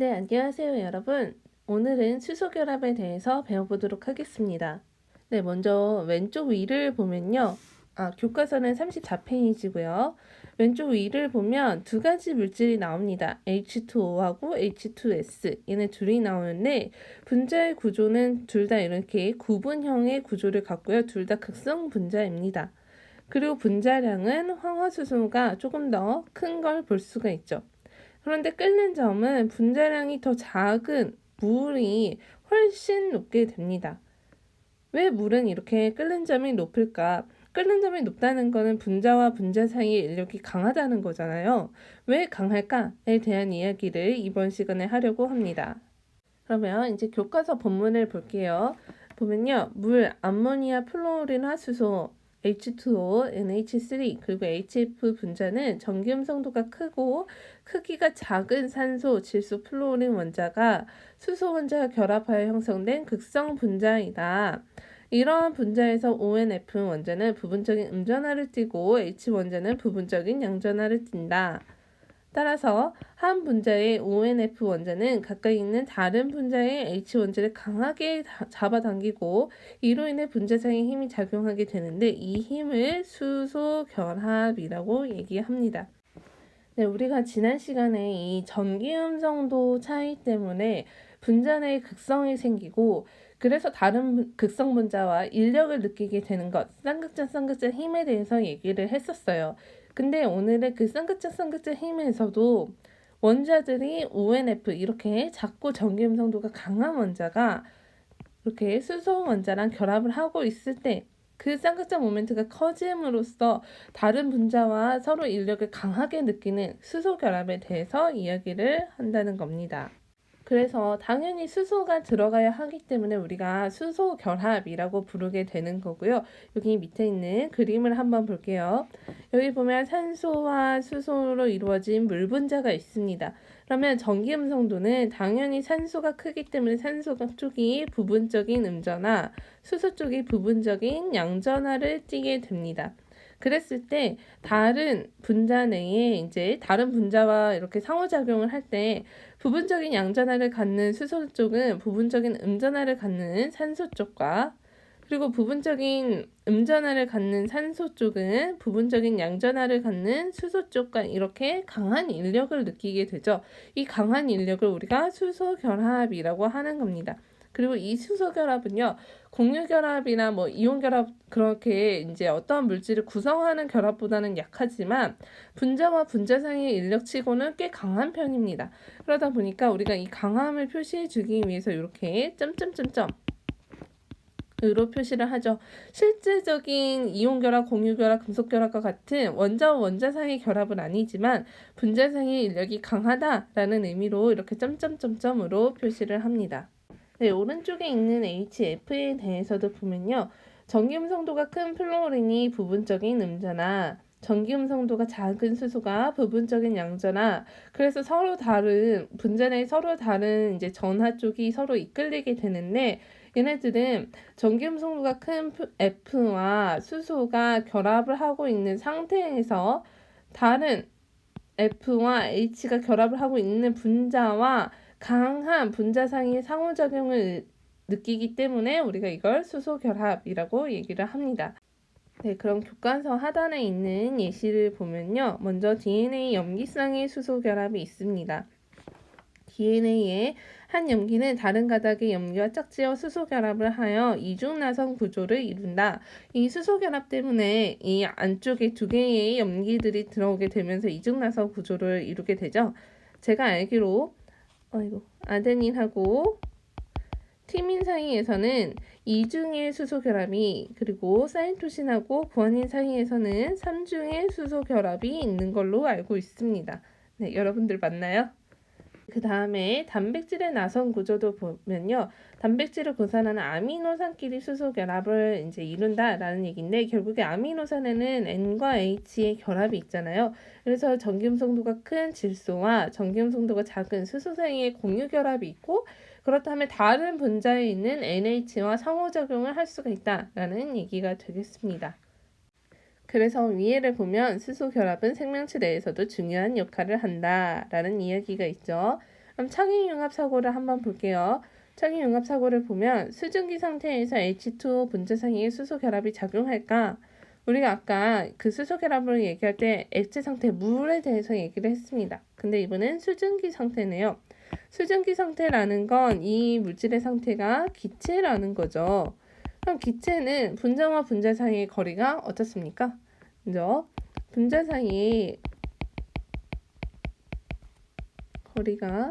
네, 안녕하세요, 여러분. 오늘은 수소결합에 대해서 배워보도록 하겠습니다. 네, 먼저 왼쪽 위를 보면요. 아, 교과서는 34페이지고요. 왼쪽 위를 보면 두 가지 물질이 나옵니다. H2O하고 H2S. 얘네 둘이 나오는데 분자의 구조는 둘 다 이렇게 구분형의 구조를 갖고요. 둘 다 극성 분자입니다. 그리고 분자량은 황화수소가 조금 더 큰 걸 볼 수가 있죠. 그런데 끓는 점은 분자량이 더 작은 물이 훨씬 높게 됩니다. 왜 물은 이렇게 끓는 점이 높을까? 끓는 점이 높다는 것은 분자와 분자 사이의 인력이 강하다는 거잖아요. 왜 강할까에 대한 이야기를 이번 시간에 하려고 합니다. 그러면 이제 교과서 본문을 볼게요. 보면요. 물, 암모니아, 플로린, 화수소, H2O, NH3 그리고 HF 분자는 전기 음성도가 크고 크기가 작은 산소, 질소, 플로린 원자가 수소 원자가 결합하여 형성된 극성 분자이다. 이러한 분자에서 ONF 원자는 부분적인 음전하를 띠고 H 원자는 부분적인 양전하를 띈다. 따라서 한 분자의 ONF 원자는 가까이 있는 다른 분자의 H 원자를 강하게 잡아당기고 이로 인해 분자상의 힘이 작용하게 되는데 이 힘을 수소 결합이라고 얘기합니다. 네, 우리가 지난 시간에 이 전기 음성도 차이 때문에 분자 내에 극성이 생기고 그래서 다른 극성 분자와 인력을 느끼게 되는 것, 쌍극자 쌍극자 힘에 대해서 얘기를 했었어요. 근데 오늘의 그 쌍극자 힘에서도 원자들이 ONF 이렇게 작고 전기 음성도가 강한 원자가 이렇게 수소 원자랑 결합을 하고 있을 때 그 쌍극자 모멘트가 커짐으로써 다른 분자와 서로 인력을 강하게 느끼는 수소 결합에 대해서 이야기를 한다는 겁니다. 그래서 당연히 수소가 들어가야 하기 때문에 우리가 수소 결합이라고 부르게 되는 거고요. 여기 밑에 있는 그림을 한번 볼게요. 여기 보면 산소와 수소로 이루어진 물 분자가 있습니다. 그러면 전기 음성도는 당연히 산소가 크기 때문에 산소 쪽이 부분적인 음전화, 수소 쪽이 부분적인 양전화를 띠게 됩니다. 그랬을 때 다른 분자 내에 이제 다른 분자와 이렇게 상호작용을 할 때 부분적인 양전하를 갖는 수소 쪽은 부분적인 음전하를 갖는 산소 쪽과 그리고 부분적인 음전하를 갖는 산소 쪽은 부분적인 양전하를 갖는 수소 쪽과 이렇게 강한 인력을 느끼게 되죠. 이 강한 인력을 우리가 수소 결합이라고 하는 겁니다. 그리고 이 수소 결합은요, 공유 결합이나 뭐 이온 결합 그렇게 이제 어떠한 물질을 구성하는 결합보다는 약하지만 분자와 분자 사이의 인력치고는 꽤 강한 편입니다. 그러다 보니까 우리가 이 강함을 표시해 주기 위해서 이렇게 점점점점 으로 표시를 하죠. 실질적인 이온 결합, 공유 결합, 금속 결합과 같은 원자와 원자 사이의 결합은 아니지만 분자 사이의 인력이 강하다라는 의미로 이렇게 점점점점으로 표시를 합니다. 네, 오른쪽에 있는 HF에 대해서도 보면요. 전기음 성도가 큰 플로린이 부분적인 음자나 전기음 성도가 작은 수소가 부분적인 양자나 그래서 서로 다른 분자 내 서로 다른 이제 전하 쪽이 서로 이끌리게 되는데 얘네들은 전기음 성도가 큰 F와 수소가 결합을 하고 있는 상태에서 다른 F와 H가 결합을 하고 있는 분자와 강한 분자상의 상호작용을 느끼기 때문에 우리가 이걸 수소결합이라고 얘기를 합니다. 네, 그럼 교과서 하단에 있는 예시를 보면요. 먼저 DNA 염기쌍의 수소결합이 있습니다. DNA의 한 염기는 다른 가닥의 염기와 짝지어 수소결합을 하여 이중나선 구조를 이룬다. 이 수소결합 때문에 이 안쪽에 두 개의 염기들이 들어오게 되면서 이중나선 구조를 이루게 되죠. 제가 알기로 아이고 아데닌하고 티민 사이에서는 이중의 수소 결합이 그리고 사이토신하고 구아닌 사이에서는 3중의 수소 결합이 있는 걸로 알고 있습니다. 네, 여러분들 맞나요? 그 다음에 단백질의 나선 구조도 보면요. 단백질을 구성하는 아미노산끼리 수소 결합을 이제 이룬다라는 얘기인데 결국에 아미노산에는 N과 H의 결합이 있잖아요. 그래서 전기음성도가 큰 질소와 전기음성도가 작은 수소 사이에 공유 결합이 있고 그렇다면 다른 분자에 있는 NH와 상호작용을 할 수가 있다라는 얘기가 되겠습니다. 그래서 위에를 보면 수소 결합은 생명체 내에서도 중요한 역할을 한다라는 이야기가 있죠. 그럼 창의융합 사고를 한번 볼게요. 창의융합 사고를 보면 수증기 상태에서 H2O 분자 사이에 수소 결합이 작용할까? 우리가 아까 그 수소 결합을 얘기할 때 액체 상태 물에 대해서 얘기를 했습니다. 근데 이번엔 수증기 상태네요. 수증기 상태라는 건 이 물질의 상태가 기체라는 거죠. 그럼 기체는 분자와 분자 사이의 거리가 어떻습니까? 먼저 분자 사이의 거리가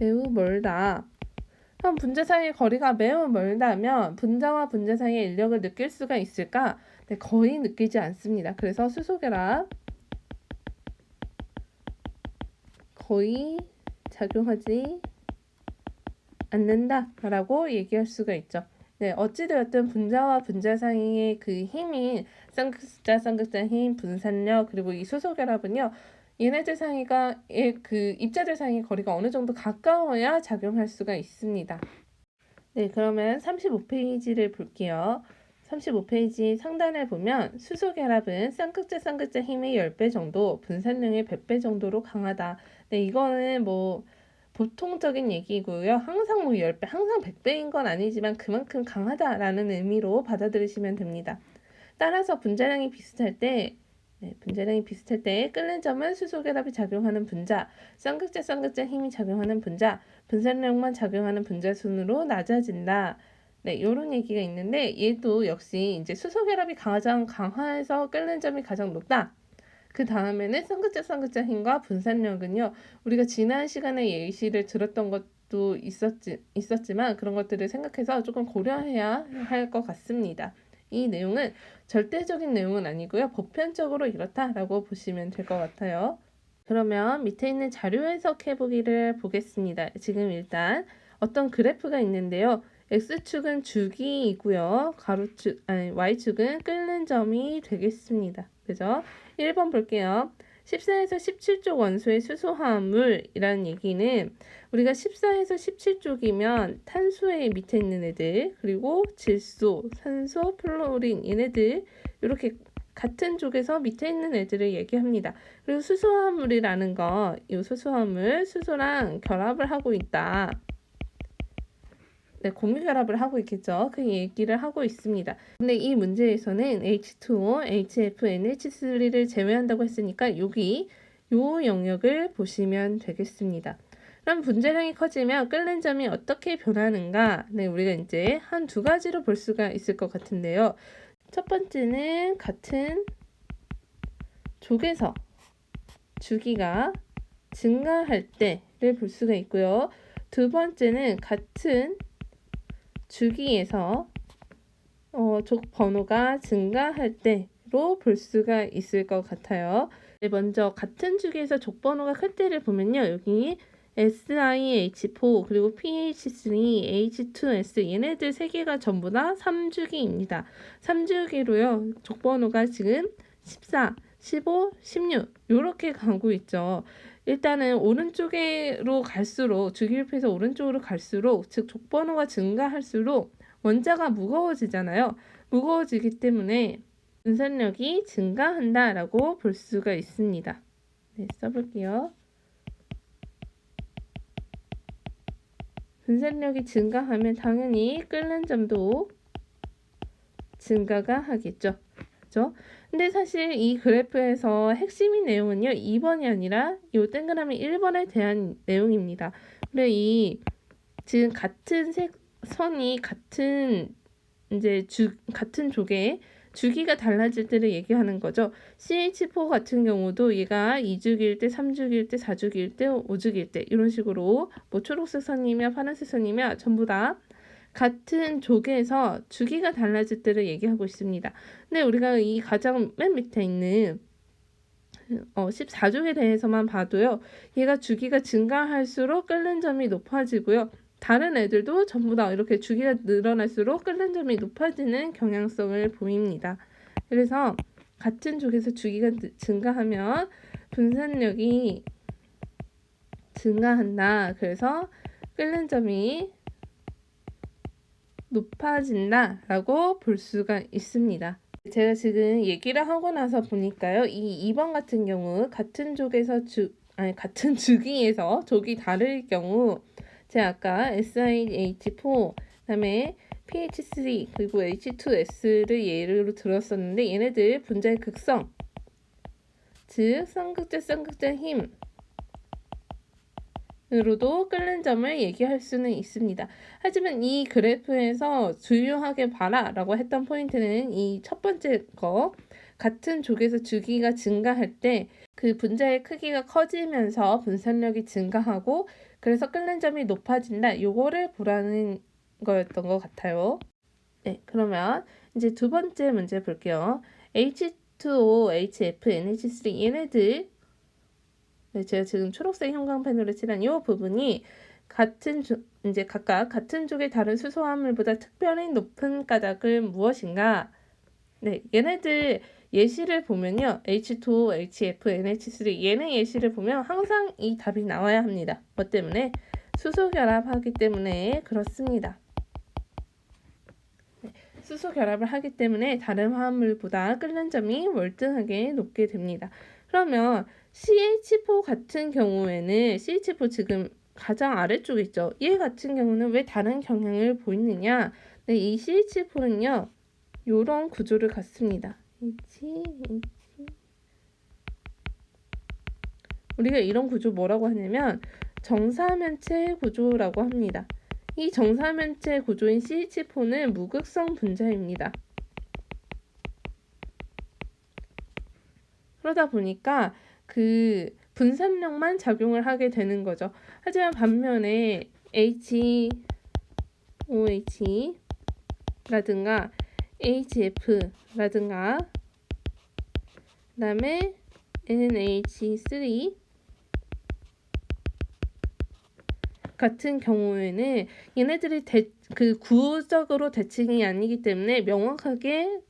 매우 멀다. 그럼 분자 사이의 거리가 매우 멀다면 분자와 분자 사이의 인력을 느낄 수가 있을까? 네, 거의 느끼지 않습니다. 그래서 수소결합 거의 작용하지 않는다라고 얘기할 수가 있죠. 네, 어찌되었든 분자와 분자 사이의 그 힘인 쌍극자, 쌍극자 힘, 분산력 그리고 이 수소 결합은요. 얘네들 사이가 얘그 입자들 사이의 거리가 어느 정도 가까워야 작용할 수가 있습니다. 네, 그러면 35페이지를 볼게요. 35페이지 상단을 보면 수소 결합은 쌍극자 쌍극자 힘의 10배 정도, 분산력의 100배 정도로 강하다. 네, 이거는 뭐 보통적인 얘기고요. 항상 뭐 10배, 항상 100배인 건 아니지만 그만큼 강하다라는 의미로 받아들이시면 됩니다. 따라서 분자량이 비슷할 때 네, 분자량이 비슷할 때 끓는 점은 수소 결합이 작용하는 분자, 쌍극자 쌍극자 힘이 작용하는 분자, 분산력만 작용하는 분자 순으로 낮아진다. 네, 이런 얘기가 있는데 얘도 역시 이제 수소 결합이 가장 강화해서 끓는 점이 가장 높다. 그 다음에는 쌍극자 쌍극자 힘과 분산력은요. 우리가 지난 시간에 예시를 들었던 것도 있었지, 있었지만 그런 것들을 생각해서 조금 고려해야 할 것 같습니다. 이 내용은 절대적인 내용은 아니고요. 보편적으로 이렇다라고 보시면 될 것 같아요. 그러면 밑에 있는 자료 해석해 보기를 보겠습니다. 지금 일단 어떤 그래프가 있는데요. X축은 주기이고요. 가로축, 아니, Y축은 끓는 점이 되겠습니다. 그죠? 1번 볼게요. 14에서 17쪽 원소의 수소화합물이라는 얘기는 우리가 14에서 17쪽이면 탄소의 밑에 있는 애들 그리고 질소, 산소, 플로린 얘네들 이렇게 같은 쪽에서 밑에 있는 애들을 얘기합니다. 그리고 수소화합물이라는 거, 이 수소화합물, 수소랑 결합을 하고 있다. 네, 공유 결합을 하고 있겠죠. 그 얘기를 하고 있습니다. 근데 이 문제에서는 H2O, HF, NH3를 제외한다고 했으니까 여기 요 영역을 보시면 되겠습니다. 그럼 분자량이 커지면 끓는 점이 어떻게 변하는가? 네, 우리가 이제 한 두 가지로 볼 수가 있을 것 같은데요. 첫 번째는 같은 족에서 주기가 증가할 때를 볼 수가 있고요. 두 번째는 같은 주기에서 어, 족 번호가 증가할 때로 볼 수가 있을 것 같아요. 네, 먼저 같은 주기에서 족 번호가 클 때를 보면요. 여기 SiH4 그리고 PH3, H2S 얘네들 세 개가 전부 다 3주기입니다. 3주기로요. 족 번호가 지금 14, 15, 16 이렇게 가고 있죠. 일단은 오른쪽으로 갈수록 주기율표에서 오른쪽으로 갈수록 즉 족번호가 증가할수록 원자가 무거워지잖아요. 무거워지기 때문에 분산력이 증가한다라고 볼 수가 있습니다. 네, 써볼게요. 분산력이 증가하면 당연히 끓는 점도 증가가 하겠죠. 그죠? 근데 사실 이 그래프에서 핵심인 내용은요. 2번이 아니라 이 동그라미 1번에 대한 내용입니다. 근데 이 지금 같은 색 선이 같은 이제 주 같은 조개 주기가 달라질 때를 얘기하는 거죠. CH4 같은 경우도 얘가 2주기일 때, 3주기일 때, 4주기일 때, 5주기일 때 이런 식으로 뭐 초록색 선이며 파란색 선이며 전부 다 같은 족에서 주기가 달라질 때를 얘기하고 있습니다. 근데 우리가 이 가장 맨 밑에 있는 어, 14족에 대해서만 봐도요. 얘가 주기가 증가할수록 끓는 점이 높아지고요. 다른 애들도 전부 다 이렇게 주기가 늘어날수록 끓는 점이 높아지는 경향성을 보입니다. 그래서 같은 족에서 주기가 증가하면 분산력이 증가한다. 그래서 끓는 점이 높아진다 라고 볼 수가 있습니다. 제가 지금 얘기를 하고 나서 보니까요. 이 2번 같은 경우 같은 족에서 주 아니 같은 주기에서 족이 다를 경우 제가 아까 SiH4 그다음에 pH3 그리고 H2S를 예로 들었었는데 얘네들 분자의 극성 즉 쌍극자 쌍극자 힘 으로도 끓는 점을 얘기할 수는 있습니다. 하지만 이 그래프에서 주요하게 봐라 라고 했던 포인트는 이 첫 번째 거 같은 족에서 주기가 증가할 때 그 분자의 크기가 커지면서 분산력이 증가하고 그래서 끓는 점이 높아진다. 요거를 보라는 거였던 것 같아요. 네, 그러면 이제 두 번째 문제 볼게요. H2O, HF, NH3 얘네들 네, 제가 지금 초록색 형광펜으로 칠한 이 부분이 같은 조, 이제 각각 같은 족의 다른 수소화물보다 특별히 높은 까닭은 무엇인가? 네, 얘네들 예시를 보면요. H2O, HF, NH3 얘네 예시를 보면 항상 이 답이 나와야 합니다. 뭐 때문에? 수소 결합하기 때문에 그렇습니다. 네, 수소 결합을 하기 때문에 다른 화합물보다 끓는 점이 월등하게 높게 됩니다. 그러면 CH4 같은 경우에는 CH4 지금 가장 아래쪽에 있죠. 얘 같은 경우는 왜 다른 경향을 보이느냐? 네, 이 CH4는요. 요런 구조를 갖습니다. H, H. 우리가 이런 구조 뭐라고 하냐면 정사면체 구조라고 합니다. 이 정사면체 구조인 CH4는 무극성 분자입니다. 그러다 보니까 그 분산력만 작용을 하게 되는 거죠. 하지만 반면에 HOH라든가 HF라든가 그다음에 NH3 같은 경우에는 얘네들이 대, 그 구적으로 대칭이 아니기 때문에 명확하게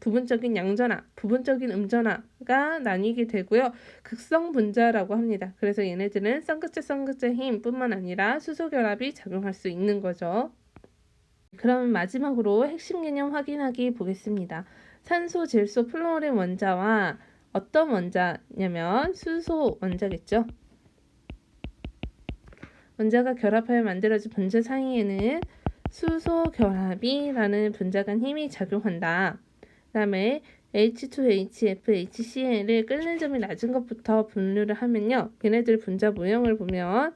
부분적인 양전화, 부분적인 음전화가 나뉘게 되고요. 극성 분자라고 합니다. 그래서 얘네들은 쌍극자 쌍극자 힘뿐만 아니라 수소 결합이 작용할 수 있는 거죠. 그럼 마지막으로 핵심 개념 확인하기 보겠습니다. 산소, 질소, 플로린 원자와 어떤 원자냐면 수소 원자겠죠. 원자가 결합하여 만들어진 분자 사이에는 수소 결합이라는 분자 간 힘이 작용한다. 그 다음에 H2HF, HCl을 끓는 점이 낮은 것부터 분류를 하면요. 얘네들 분자 모형을 보면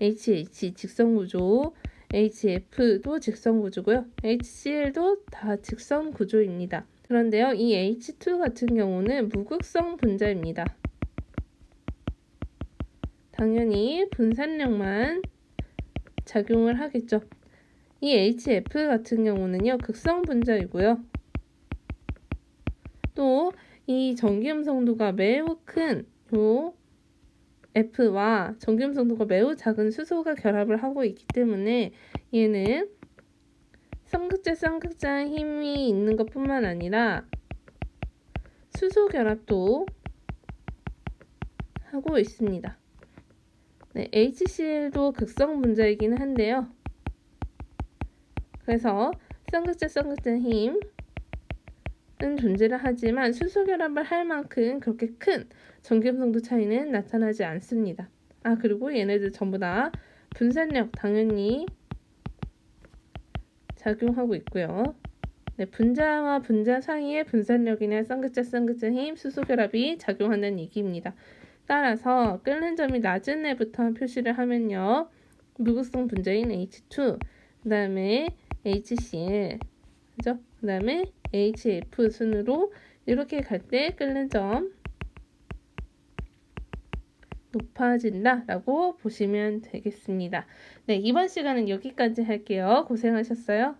HH 직선 구조, HF도 직선 구조고요. HCl도 다 직선 구조입니다. 그런데요, 이 H2 같은 경우는 무극성 분자입니다. 당연히 분산력만 작용을 하겠죠. 이 HF 같은 경우는요, 극성 분자이고요. 또 이 전기음성도가 매우 큰 요 F와 전기음성도가 매우 작은 수소가 결합을 하고 있기 때문에 얘는 쌍극자 쌍극자 힘이 있는 것뿐만 아니라 수소 결합도 하고 있습니다. 네, HCl도 극성 분자이긴 한데요. 그래서 쌍극자 쌍극자 힘은 존재를 하지만 수소 결합을 할 만큼 그렇게 큰 전기음성도 차이는 나타나지 않습니다. 아 그리고 얘네들 전부 다 분산력 당연히 작용하고 있고요. 네, 분자와 분자 사이의 분산력이나 쌍극자 쌍극자 힘, 수소 결합이 작용한다는 얘기입니다. 따라서 끓는 점이 낮은 애부터 표시를 하면요. 무극성 분자인 H2, 그 다음에 HCl, 그죠? 그 다음에 HF 순으로 이렇게 갈 때 끓는 점 높아진다 라고 보시면 되겠습니다. 네, 이번 시간은 여기까지 할게요. 고생하셨어요.